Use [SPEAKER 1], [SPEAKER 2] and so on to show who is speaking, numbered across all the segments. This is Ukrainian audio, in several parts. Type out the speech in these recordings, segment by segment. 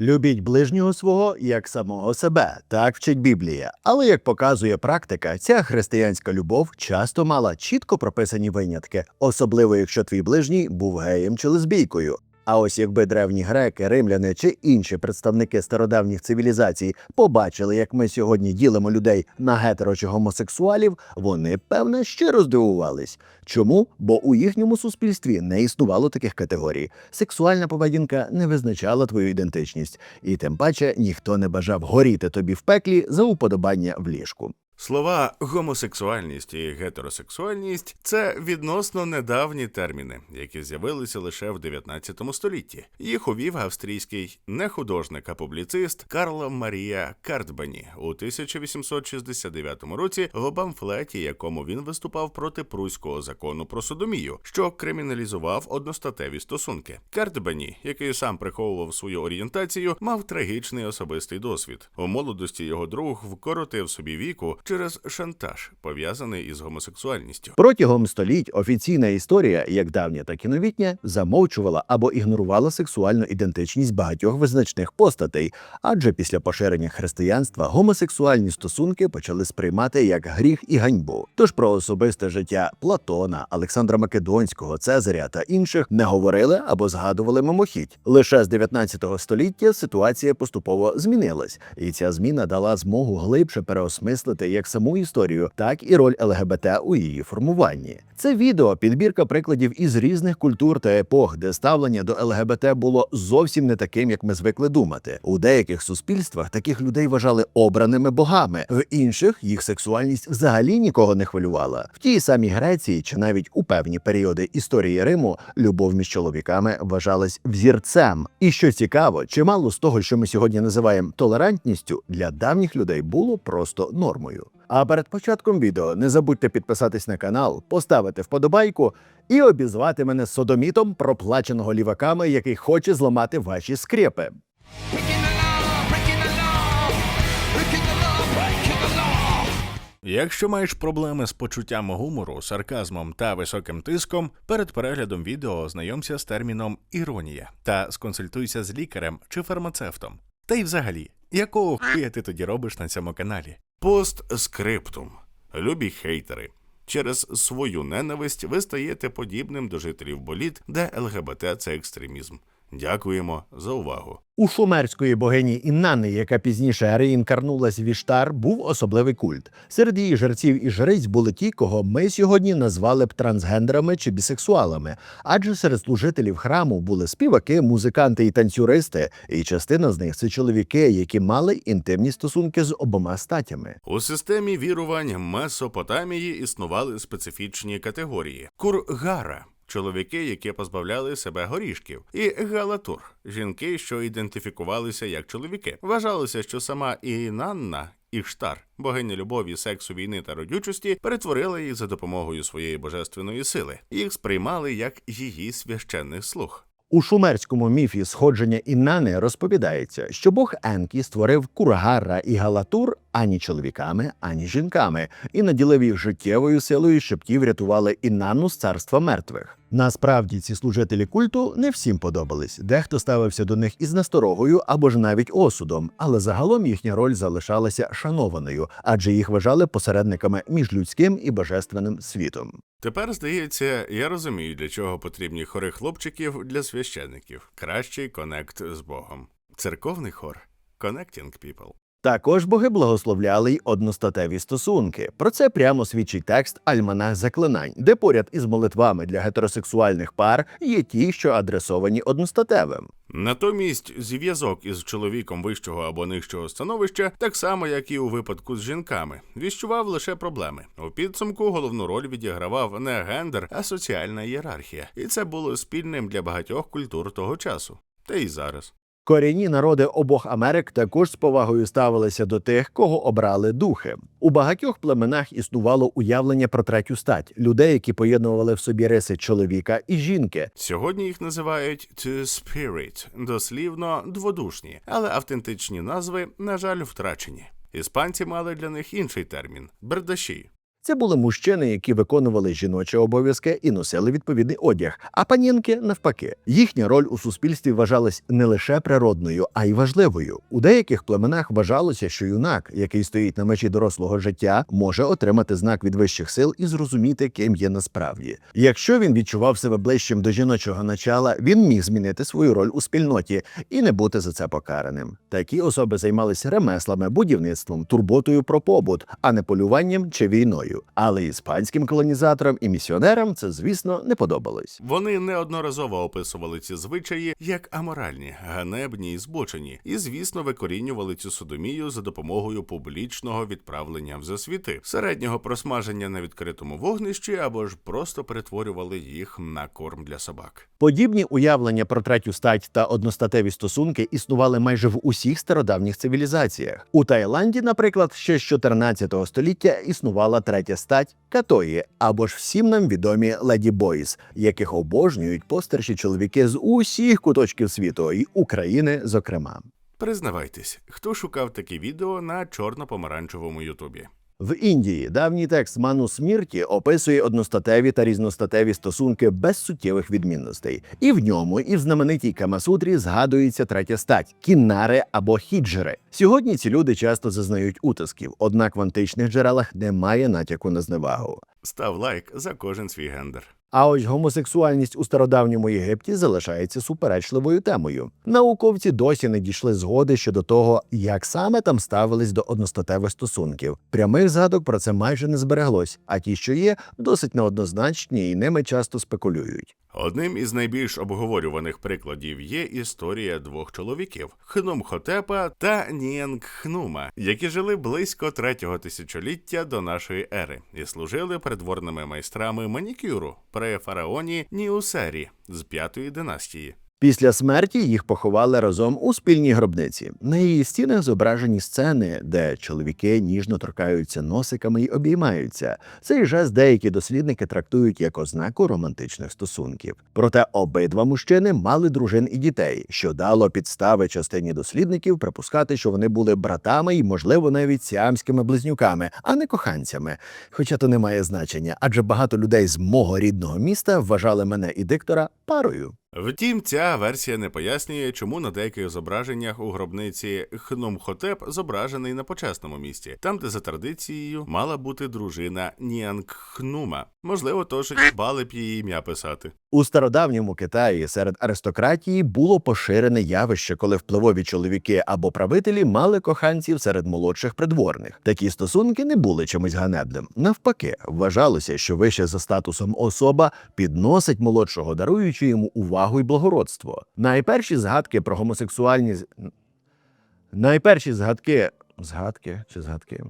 [SPEAKER 1] Любіть ближнього свого як самого себе, так вчить Біблія. Але як показує практика, ця християнська любов часто мала чітко прописані винятки, особливо якщо твій ближній був геєм чи лесбійкою. А ось якби древні греки, римляни чи інші представники стародавніх цивілізацій побачили, як ми сьогодні ділимо людей на гетеро чи гомосексуалів, вони певне щиро здивувались. Чому? Бо у їхньому суспільстві не існувало таких категорій. Сексуальна поведінка не визначала твою ідентичність, і тим паче ніхто не бажав горіти тобі в пеклі за уподобання в ліжку.
[SPEAKER 2] Слова гомосексуальність і гетеросексуальність це відносно недавні терміни, які з'явилися лише в 19 столітті. Їх увів австрійський не художник, а публіцист Карл Марія Картбані у 1869 році в памфлеті, якому він виступав проти пруського закону про содомію, що криміналізував одностатеві стосунки. Картбані, який сам приховував свою орієнтацію, мав трагічний особистий досвід. У молодості його друг вкоротив собі віку через шантаж, пов'язаний із гомосексуальністю.
[SPEAKER 1] Протягом століть офіційна історія, як давня, так і новітня, замовчувала або ігнорувала сексуальну ідентичність багатьох визначних постатей, адже після поширення християнства гомосексуальні стосунки почали сприймати як гріх і ганьбу. Тож про особисте життя Платона, Олександра Македонського, Цезаря та інших не говорили або згадували мимохідь. Лише з 19 століття ситуація поступово змінилась, і ця зміна дала змогу глибше переосмислити як саму історію, так і роль ЛГБТ у її формуванні. Це відео підбірка прикладів із різних культур та епох, де ставлення до ЛГБТ було зовсім не таким, як ми звикли думати. У деяких суспільствах таких людей вважали обраними богами, в інших їх сексуальність взагалі нікого не хвилювала. В тій самій Греції чи навіть у певні періоди історії Риму любов між чоловіками вважалась взірцем. І що цікаво, чимало з того, що ми сьогодні називаємо толерантністю, для давніх людей було просто нормою. А перед початком відео не забудьте підписатись на канал, поставити вподобайку і обізвати мене содомітом, проплаченого ліваками, який хоче зламати ваші скрепи.
[SPEAKER 2] Якщо маєш проблеми з почуттям гумору, сарказмом та високим тиском, перед переглядом відео ознайомся з терміном іронія та сконсультуйся з лікарем чи фармацевтом. Та й взагалі, якого хуя ти тоді робиш на цьому каналі? Постскриптум. Любі хейтери. Через свою ненависть ви стаєте подібним до жителів боліт, де ЛГБТ це екстремізм. Дякуємо за увагу.
[SPEAKER 1] У шумерської богині Іннани, яка пізніше реінкарнулась в Іштар, був особливий культ. Серед її жерців і жриць були ті, кого ми сьогодні назвали б трансгендерами чи бісексуалами. Адже серед служителів храму були співаки, музиканти і танцюристи, і частина з них це чоловіки, які мали інтимні стосунки з обома статями.
[SPEAKER 2] У системі вірувань Месопотамії існували специфічні категорії: кургара. Чоловіки, які позбавляли себе горішків, і галатур жінки, що ідентифікувалися як чоловіки. Вважалося, що сама Інанна Іштар, богиня любові, сексу, війни та родючості, перетворила їх за допомогою своєї божественної сили. Їх сприймали як її священних слуг.
[SPEAKER 1] У шумерському міфі сходження Іннани розповідається, що бог Енкі створив Кургара і Галатур ані чоловіками, ані жінками, і наділив їх життєвою силою, щоб ті врятували Іннану з царства мертвих. Насправді ці служителі культу не всім подобались. Дехто ставився до них із насторогою або ж навіть осудом, але загалом їхня роль залишалася шанованою, адже їх вважали посередниками між людським і божественним світом.
[SPEAKER 2] Тепер здається, я розумію, для чого потрібні хори хлопчиків для священиків. Кращий конект з Богом. Церковний хор Connecting People.
[SPEAKER 1] Також боги благословляли й одностатеві стосунки. Про це прямо свідчить текст Альманах заклинань, де поряд із молитвами для гетеросексуальних пар є ті, що адресовані одностатевим.
[SPEAKER 2] Натомість зв'язок із чоловіком вищого або нижчого становища, так само як і у випадку з жінками, віщував лише проблеми. У підсумку головну роль відігравав не гендер, а соціальна ієрархія, і це було спільним для багатьох культур того часу. Та й зараз.
[SPEAKER 1] Корінні народи обох Америк також з повагою ставилися до тих, кого обрали духи. У багатьох племенах існувало уявлення про третю стать людей, які поєднували в собі риси чоловіка і жінки.
[SPEAKER 2] Сьогодні їх називають «two spirit», дослівно дводушні, але автентичні назви, на жаль, втрачені. Іспанці мали для них інший термін бердаші.
[SPEAKER 1] Це були мужчини, які виконували жіночі обов'язки і носили відповідний одяг, а панінки навпаки. Їхня роль у суспільстві вважалась не лише природною, а й важливою. У деяких племенах вважалося, що юнак, який стоїть на межі дорослого життя, може отримати знак від вищих сил і зрозуміти, ким є насправді. Якщо він відчував себе ближчим до жіночого начала, він міг змінити свою роль у спільноті і не бути за це покараним. Такі особи займалися ремеслами, будівництвом, турботою про побут, а не полюванням чи війною. Але іспанським колонізаторам і місіонерам це, звісно, не подобалось.
[SPEAKER 2] Вони неодноразово описували ці звичаї як аморальні, ганебні і збочені, і, звісно, викорінювали цю содомію за допомогою публічного відправлення в засвіти, середнього просмаження на відкритому вогнищі або ж просто перетворювали їх на корм для собак.
[SPEAKER 1] Подібні уявлення про третю стать та одностатеві стосунки існували майже в усіх стародавніх цивілізаціях. У Таїланді, наприклад, ще з 14 століття існувала третя стать катої, або ж всім нам відомі леді бойс, яких обожнюють постарші чоловіки з усіх куточків світу, і України, зокрема.
[SPEAKER 2] Признавайтесь, хто шукав такі відео на чорно-помаранчевому Ютубі?
[SPEAKER 1] В Індії давній текст Ману Смірті описує одностатеві та різностатеві стосунки без суттєвих відмінностей. І в ньому, і в знаменитій Камасутрі згадується третя стать кіннари або хіджери. Сьогодні ці люди часто зазнають утисків, однак в античних джерелах немає натяку на зневагу.
[SPEAKER 2] Став лайк за кожен свій гендер.
[SPEAKER 1] А ось гомосексуальність у стародавньому Єгипті залишається суперечливою темою. Науковці досі не дійшли згоди щодо того, як саме там ставились до одностатевих стосунків. Прямих згадок про це майже не збереглось, а ті, що є, досить неоднозначні і ними часто спекулюють.
[SPEAKER 2] Одним із найбільш обговорюваних прикладів є історія двох чоловіків Хнумхотепа та Ніенгхнума, які жили близько третього тисячоліття до нашої ери і служили придворними майстрами манікюру при фараоні Ніусері з п'ятої династії.
[SPEAKER 1] Після смерті їх поховали разом у спільній гробниці. На її стінах зображені сцени, де чоловіки ніжно торкаються носиками і обіймаються. Цей жест деякі дослідники трактують як ознаку романтичних стосунків. Проте обидва мужчини мали дружин і дітей, що дало підстави частині дослідників припускати, що вони були братами і, можливо, навіть сіамськими близнюками, а не коханцями. Хоча то не має значення, адже багато людей з мого рідного міста вважали мене і диктора парою.
[SPEAKER 2] Втім, ця версія не пояснює, чому на деяких зображеннях у гробниці Хномхотеп зображений на почесному місці, там, де за традицією мала бути дружина Ніангхнума. Можливо, тож бали б її ім'я писати.
[SPEAKER 1] У стародавньому Китаї серед аристократії було поширене явище, коли впливові чоловіки або правителі мали коханців серед молодших придворних. Такі стосунки не були чимось ганебним. Навпаки, вважалося, що вище за статусом особа підносить молодшого, даруючи йому увагу і благородство. Найперші згадки про гомосексуальність. Найперші згадки. Згадки чи згадки?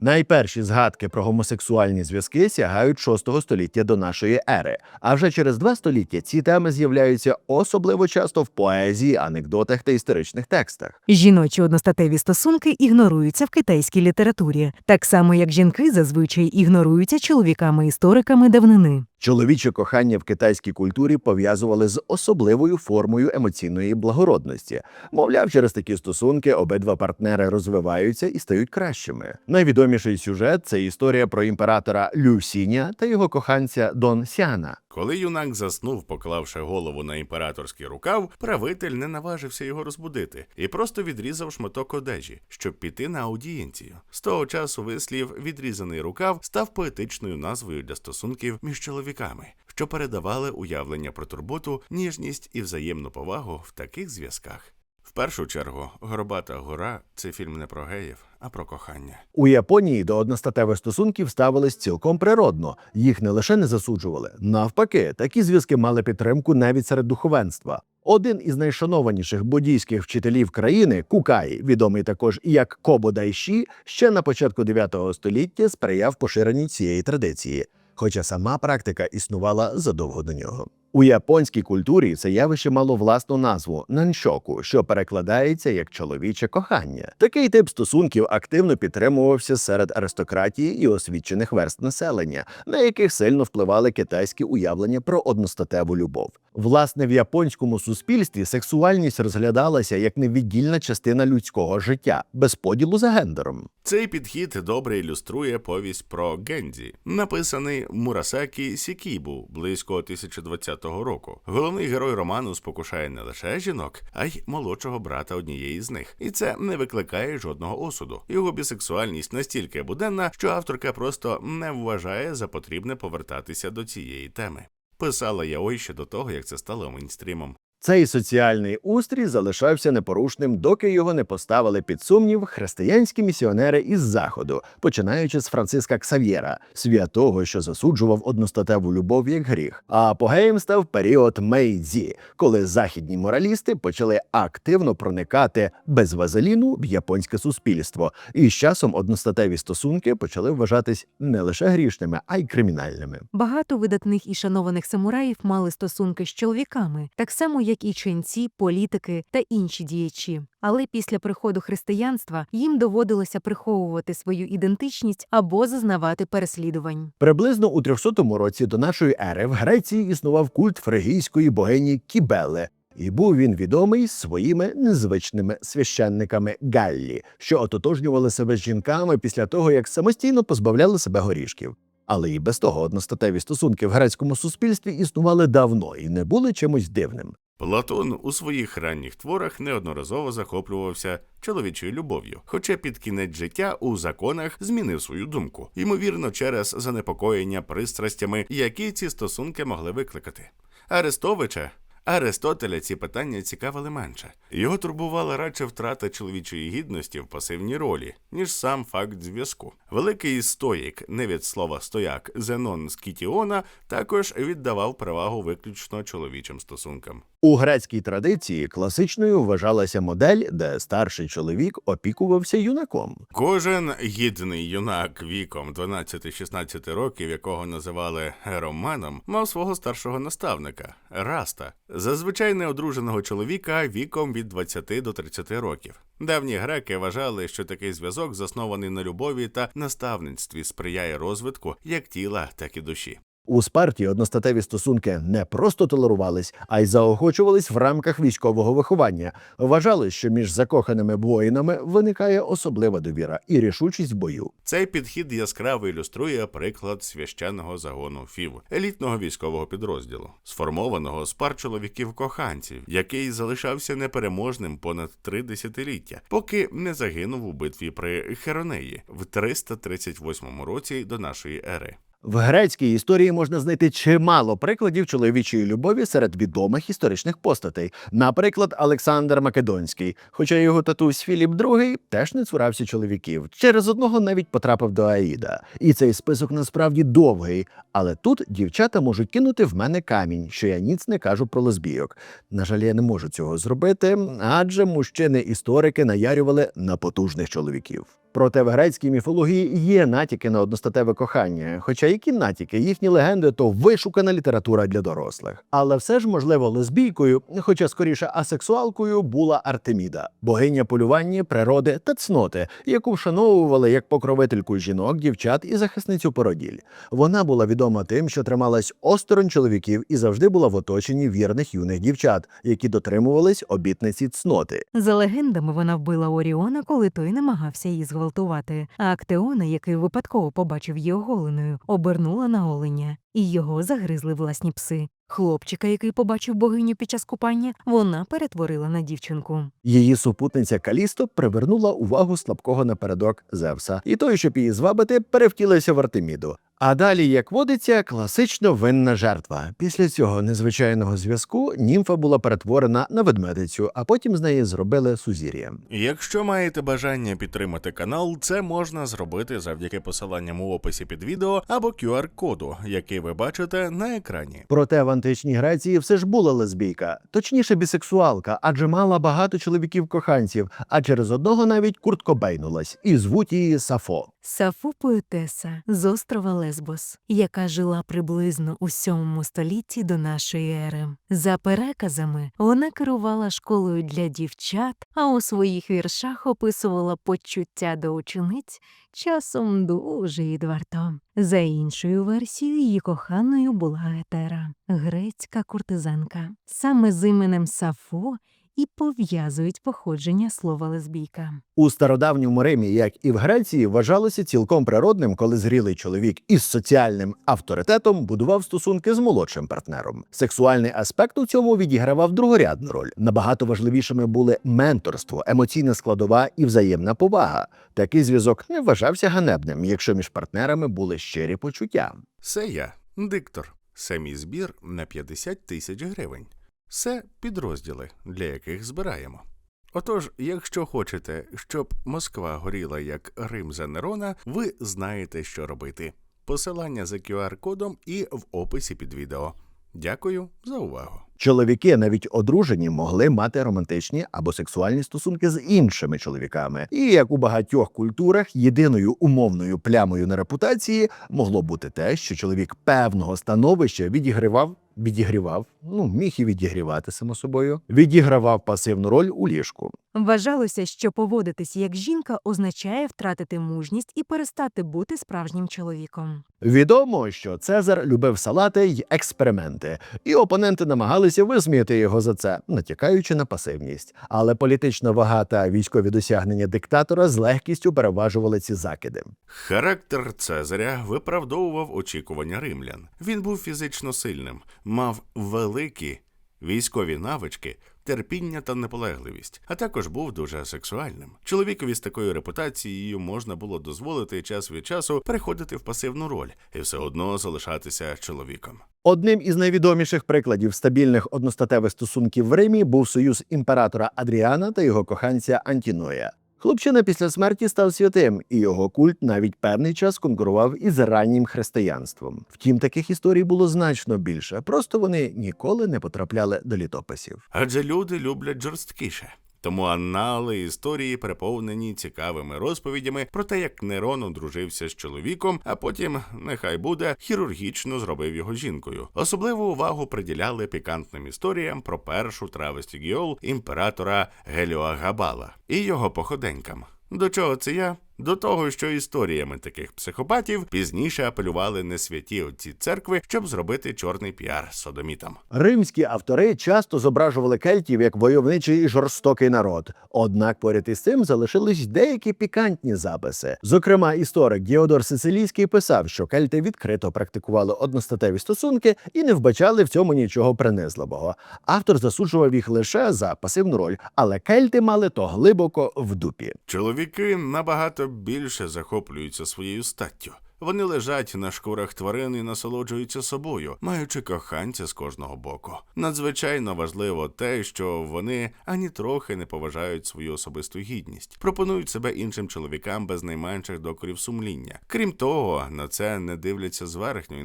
[SPEAKER 1] Найперші згадки про гомосексуальні зв'язки сягають 6 століття до нашої ери. А вже через два століття ці теми з'являються особливо часто в поезії, анекдотах та історичних текстах.
[SPEAKER 3] Жіночі одностатеві стосунки ігноруються в китайській літературі, так само як жінки зазвичай ігноруються чоловіками-істориками давнини.
[SPEAKER 1] Чоловіче кохання в китайській культурі пов'язували з особливою формою емоційної благородності. Мовляв, через такі стосунки обидва партнери розвиваються і стають кращими. Найвідоміший сюжет це історія про імператора Лю Сіня та його коханця Дон Сяна.
[SPEAKER 2] Коли юнак заснув, поклавши голову на імператорський рукав, правитель не наважився його розбудити і просто відрізав шматок одежі, щоб піти на аудієнцію. З того часу вислів відрізаний рукав став поетичною назвою для стосунків між чоловіками, що передавали уявлення про турботу, ніжність і взаємну повагу в таких зв'язках. Першу чергу, Горбата гора це фільм не про геїв, а про кохання.
[SPEAKER 1] У Японії до одностатевих стосунків ставились цілком природно. Їх не лише не засуджували. Навпаки, такі зв'язки мали підтримку навіть серед духовенства. Один із найшанованіших буддійських вчителів країни Кукай, відомий також як Кобо Дайші, ще на початку 9 століття сприяв поширенню цієї традиції, хоча сама практика існувала задовго до нього. У японській культурі це явище мало власну назву наншоку, що перекладається як чоловіче кохання. Такий тип стосунків активно підтримувався серед аристократії і освічених верст населення, на яких сильно впливали китайські уявлення про одностатеву любов. Власне, в японському суспільстві сексуальність розглядалася як невіддільна частина людського життя, без поділу за гендером.
[SPEAKER 2] Цей підхід добре ілюструє повість про Гензі, написаний Мурасакі Сікібу близько 1020 року. Головний герой роману спокушає не лише жінок, а й молодшого брата однієї з них, і це не викликає жодного осуду. Його бісексуальність настільки буденна, що авторка просто не вважає за потрібне повертатися до цієї теми. Писала я ой ще до того, як це стало мейнстрімом.
[SPEAKER 1] Цей соціальний устрій залишався непорушним, доки його не поставили під сумнів християнські місіонери із заходу, починаючи з Франциска Ксав'єра, святого, що засуджував одностатеву любов як гріх. А апогеєм став період Мейдзі, коли західні моралісти почали активно проникати без вазеліну в японське суспільство, і з часом одностатеві стосунки почали вважатись не лише грішними, а й кримінальними.
[SPEAKER 3] Багато видатних і шанованих самураїв мали стосунки з чоловіками, так само як і ченці, політики та інші діячі. Але після приходу християнства їм доводилося приховувати свою ідентичність або зазнавати переслідувань.
[SPEAKER 1] Приблизно у 300 році до нашої ери в Греції існував культ фригійської богині Кібели. І був він відомий своїми незвичними священниками Галлі, що ототожнювали себе з жінками після того, як самостійно позбавляли себе горішків. Але і без того одностатеві стосунки в грецькому суспільстві існували давно і не були чимось дивним.
[SPEAKER 2] Платон у своїх ранніх творах неодноразово захоплювався чоловічою любов'ю, хоча під кінець життя у законах змінив свою думку, ймовірно, через занепокоєння пристрастями, які ці стосунки могли викликати. Арестовича. Аристотеля ці питання цікавили менше. Його турбувала радше втрата чоловічої гідності в пасивній ролі, ніж сам факт зв'язку. Великий стоїк, не від слова стояк, Зенон з Кітіона, також віддавав перевагу виключно чоловічим стосункам.
[SPEAKER 1] У грецькій традиції класичною вважалася модель, де старший чоловік опікувався юнаком.
[SPEAKER 2] Кожен гідний юнак віком 12-16 років, якого називали романом, мав свого старшого наставника раста, зазвичай неодруженого чоловіка віком від 20 до 30 років. Давні греки вважали, що такий зв'язок, заснований на любові та наставництві, сприяє розвитку як тіла, так і душі.
[SPEAKER 1] У Спарті одностатеві стосунки не просто толерувались, а й заохочувались в рамках військового виховання. Вважали, що між закоханими воїнами виникає особлива довіра і рішучість в бою.
[SPEAKER 2] Цей підхід яскраво ілюструє приклад священного загону ФІВ, елітного військового підрозділу, сформованого з пар чоловіків-коханців, який залишався непереможним понад три десятиліття, поки не загинув у битві при Херонеї в 338 році до нашої ери.
[SPEAKER 1] В грецькій історії можна знайти чимало прикладів чоловічої любові серед відомих історичних постатей. Наприклад, Олександр Македонський, хоча його татусь Філіп II теж не цурався чоловіків. Через одного навіть потрапив до Аїда. І цей список насправді довгий. Але тут дівчата можуть кинути в мене камінь, що я ніц не кажу про лесбійок. На жаль, я не можу цього зробити, адже мужчини-історики наярювали на потужних чоловіків. Проте в грецькій міфології є натяки на одностатеве кохання. Хоча які натяки, їхні легенди то вишукана література для дорослих. Але все ж, можливо, лесбійкою, хоча скоріше асексуалкою, була Артеміда, богиня полювання, природи та цноти, яку вшановували як покровительку жінок, дівчат і захисницю породіль. Вона була відома тим, що трималась осторонь чоловіків і завжди була в оточенні вірних юних дівчат, які дотримувались обітниці цноти.
[SPEAKER 3] За легендами, вона вбила Оріона, коли той намагався її зґвалтувати. А Актеона, який випадково побачив її оголеною, обернула на оленя, і його загризли власні пси. Хлопчика, який побачив богиню під час купання, вона перетворила на дівчинку.
[SPEAKER 1] Її супутниця Калісто привернула увагу слабкого напередок Зевса, і той, щоб її звабити, перевтілився в Артеміду. А далі, як водиться, класично винна жертва. Після цього незвичайного зв'язку німфа була перетворена на ведмедицю, а потім з неї зробили сузір'я.
[SPEAKER 2] Якщо маєте бажання підтримати канал, це можна зробити завдяки посиланням у описі під відео або QR-коду, який ви бачите на екрані.
[SPEAKER 1] Проте в античній Греції все ж була лесбійка, точніше бісексуалка, адже мала багато чоловіків-коханців, а через одного навіть курткобейнулась, і звуть її Сафо.
[SPEAKER 3] Сафу поетеса з острова Лесбос, яка жила приблизно у сьомому столітті до нашої ери. За переказами, вона керувала школою для дівчат, а у своїх віршах описувала почуття до учениць часом дуже відверто. За іншою версією, її коханою була Гетера, грецька куртизанка. Саме з іменем Сафо і пов'язують походження слова лесбійка.
[SPEAKER 1] У стародавньому Римі, як і в Греції, вважалося цілком природним, коли зрілий чоловік із соціальним авторитетом будував стосунки з молодшим партнером. Сексуальний аспект у цьому відігравав другорядну роль. Набагато важливішими були менторство, емоційна складова і взаємна повага. Такий зв'язок не вважався ганебним, якщо між партнерами були щирі почуття.
[SPEAKER 2] Це я, диктор. Мій збір на 50 тисяч гривень. Це підрозділи, для яких збираємо. Отож, якщо хочете, щоб Москва горіла як Рим за Нерона, ви знаєте, що робити. Посилання за QR-кодом і в описі під відео. Дякую за увагу.
[SPEAKER 1] Чоловіки, навіть одружені, могли мати романтичні або сексуальні стосунки з іншими чоловіками. І як у багатьох культурах, єдиною умовною плямою на репутації могло бути те, що чоловік певного становища відігравав. Відігрівав, ну міг і відігрівати само собою, відігравав пасивну роль у ліжку.
[SPEAKER 3] Вважалося, що поводитись як жінка означає втратити мужність і перестати бути справжнім чоловіком.
[SPEAKER 1] Відомо, що Цезар любив салати й експерименти, і опоненти намагалися висміяти його за це, натякаючи на пасивність. Але політична вага та військові досягнення диктатора з легкістю переважували ці закиди.
[SPEAKER 2] Характер Цезаря виправдовував очікування римлян. Він був фізично сильним, мав великі військові навички, терпіння та наполегливість, а також був дуже сексуальним. Чоловікові з такою репутацією можна було дозволити час від часу переходити в пасивну роль і все одно залишатися чоловіком.
[SPEAKER 1] Одним із найвідоміших прикладів стабільних одностатевих стосунків в Римі був союз імператора Адріана та його коханця Антіноя. Хлопчина після смерті став святим, і його культ навіть певний час конкурував із раннім християнством. Втім, таких історій було значно більше, просто вони ніколи не потрапляли до літописів.
[SPEAKER 2] Адже люди люблять жорсткіше. Тому анали історії переповнені цікавими розповідями про те, як Нерон одружився з чоловіком, а потім, нехай буде, хірургічно зробив його жінкою. Особливу увагу приділяли пікантним історіям про першу травесті Гіол імператора Геліоагабала і його походенькам. До чого це я? До того, що історіями таких психопатів пізніше апелювали не святі отці церкви, щоб зробити чорний піар содомітам.
[SPEAKER 1] Римські автори часто зображували кельтів як войовничий і жорстокий народ. Однак поряд із цим залишились деякі пікантні записи. Зокрема, історик Діодор Сицилійський писав, що кельти відкрито практикували одностатеві стосунки і не вбачали в цьому нічого принизливого. Автор засуджував їх лише за пасивну роль, але кельти мали то глибоко в дупі.
[SPEAKER 2] Чоловіки набагато більше захоплюються своєю статтю. Вони лежать на шкурах тварин і насолоджуються собою, маючи коханця з кожного боку. Надзвичайно важливо те, що вони ані трохи не поважають свою особисту гідність, пропонують себе іншим чоловікам без найменших докорів сумління. Крім того, на це не дивляться зверхньо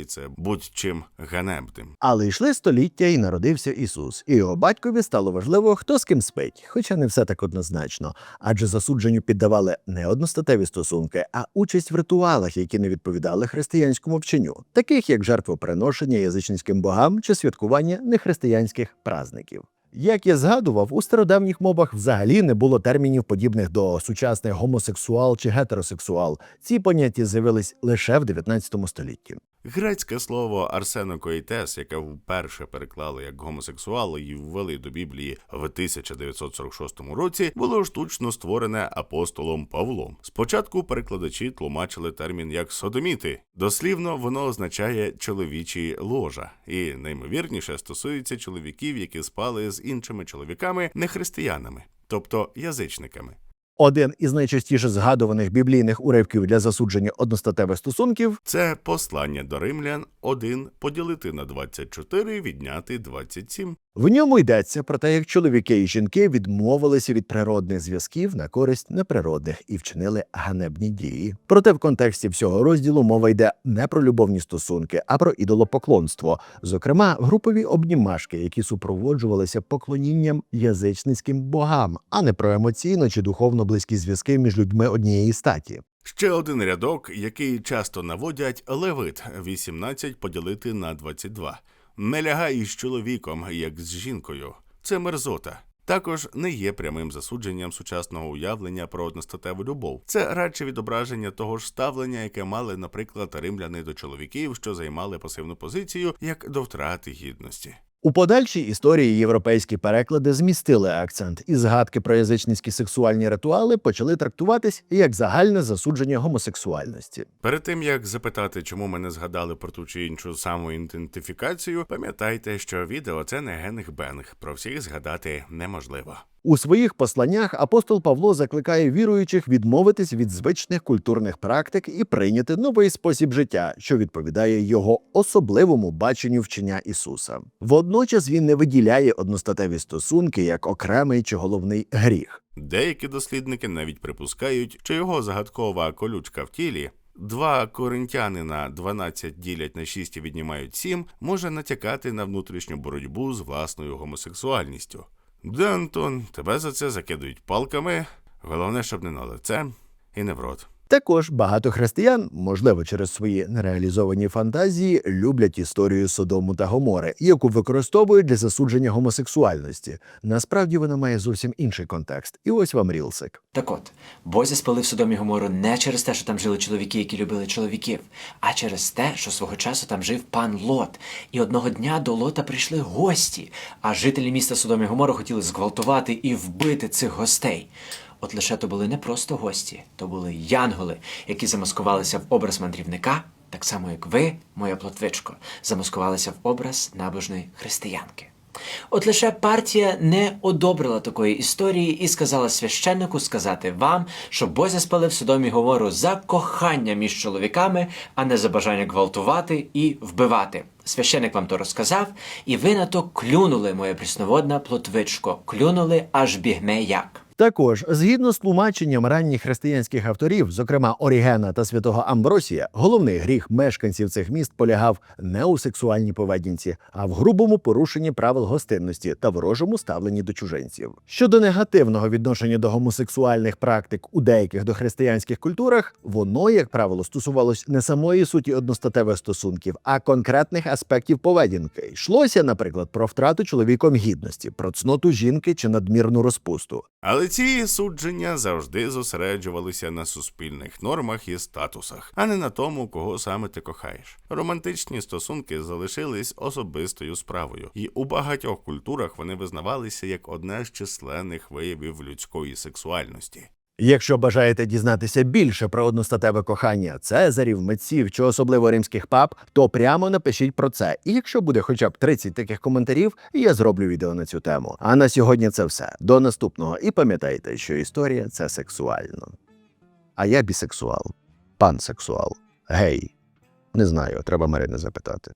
[SPEAKER 2] і це будь-чим ганебним.
[SPEAKER 1] Але йшли століття, і народився Ісус, і його батькові стало важливо, хто з ким спить, хоча не все так однозначно. Адже засудженню піддавали не одностатеві стосунки, а участь в ритуалах, які не відповідали християнському вченню, таких як жертвоприношення язичницьким богам чи святкування нехристиянських празників. Як я згадував, у стародавніх мовах взагалі не було термінів, подібних до сучасних гомосексуал чи гетеросексуал. Ці поняття з'явились лише в 19 столітті.
[SPEAKER 2] Грецьке слово арсенокоїтес, яке вперше переклали як гомосексуал і ввели до Біблії в 1946 році, було штучно створене апостолом Павлом. Спочатку перекладачі тлумачили термін як содоміти. Дослівно воно означає чоловічі ложа, і наймовірніше стосується чоловіків, які спали з іншими чоловіками, не християнами, тобто язичниками.
[SPEAKER 1] Один із найчастіше згадуваних біблійних уривків для засудження одностатевих стосунків
[SPEAKER 2] Це послання до римлян 1 поділити на 24, відняти 27.
[SPEAKER 1] В ньому йдеться про те, як чоловіки і жінки відмовилися від природних зв'язків на користь неприродних і вчинили ганебні дії. Проте в контексті всього розділу мова йде не про любовні стосунки, а про ідолопоклонство, зокрема групові обнімашки, які супроводжувалися поклонінням язичницьким богам, а не про емоційно чи духовно близькі зв'язки між людьми однієї статі.
[SPEAKER 2] Ще один рядок, який часто наводять Левит 18 поділити на 22. Не лягай із чоловіком, як з жінкою. Це мерзота. також не є прямим засудженням сучасного уявлення про одностатеву любов. Це радше відображення того ж ставлення, яке мали, наприклад, римляни до чоловіків, що займали пасивну позицію, як до втрати гідності.
[SPEAKER 1] У подальшій історії європейські переклади змістили акцент, і згадки про язичницькі сексуальні ритуали почали трактуватись як загальне засудження гомосексуальності.
[SPEAKER 2] Перед тим як запитати, чому ми не згадали про ту чи іншу самоідентифікацію, пам'ятайте, що відео це не генг бенг. Про всіх згадати неможливо.
[SPEAKER 1] У своїх посланнях апостол Павло закликає віруючих відмовитись від звичних культурних практик і прийняти новий спосіб життя, що відповідає його особливому баченню вчення Ісуса. Водночас він не виділяє одностатеві стосунки як окремий чи головний гріх.
[SPEAKER 2] Деякі дослідники навіть припускають, що його загадкова колючка в тілі. Два коринтянина 12 ділять на 6 і віднімають 7, може натякати на внутрішню боротьбу з власною гомосексуальністю. Де Антон, тебе за це закидують палками. Головне, щоб не на лице і не в рот.
[SPEAKER 1] Також багато християн, можливо, через свої нереалізовані фантазії, люблять історію Содому та Гомори, яку використовують для засудження гомосексуальності. Насправді вона має зовсім інший контекст. І ось вам рілсик.
[SPEAKER 4] Так от, Бозя спалив Содом і Гомору не через те, що там жили чоловіки, які любили чоловіків, а через те, що свого часу там жив пан Лот. І одного дня до Лота прийшли гості, а жителі міста Содом і Гомору хотіли зґвалтувати і вбити цих гостей. От лише то були не просто гості, то були янголи, які замаскувалися в образ мандрівника, так само як ви, моя плотвичко, замаскувалися в образ набожної християнки. От лише партія не одобрила такої історії і сказала священнику сказати вам, що Бозя спалив Содом і Гомору за кохання між чоловіками, а не за бажання гвалтувати і вбивати. Священник вам то розказав, і ви на то клюнули, моя прісноводна плотвичко, клюнули аж бігме як.
[SPEAKER 1] Також, згідно з тлумаченням ранніх християнських авторів, зокрема Орігена та святого Амбросія, головний гріх мешканців цих міст полягав не у сексуальній поведінці, а в грубому порушенні правил гостинності та ворожому ставленні до чужинців. Щодо негативного відношення до гомосексуальних практик у деяких дохристиянських культурах, воно, як правило, стосувалось не самої суті одностатевих стосунків, а конкретних аспектів поведінки. Йшлося, наприклад, про втрату чоловіком гідності, про цноту жінки чи надмірну розпусту.
[SPEAKER 2] Але ці судження завжди зосереджувалися на суспільних нормах і статусах, а не на тому, кого саме ти кохаєш. Романтичні стосунки залишились особистою справою, і у багатьох культурах вони визнавалися як одне з численних виявів людської сексуальності.
[SPEAKER 1] Якщо бажаєте дізнатися більше про одностатеве кохання цезарів, митців чи особливо римських пап, то прямо напишіть про це. І якщо буде хоча б 30 таких коментарів, я зроблю відео на цю тему. А на сьогодні це все. До наступного. І пам'ятайте, що історія це сексуально. А я бісексуал, пансексуал, гей. Не знаю, треба Марини запитати.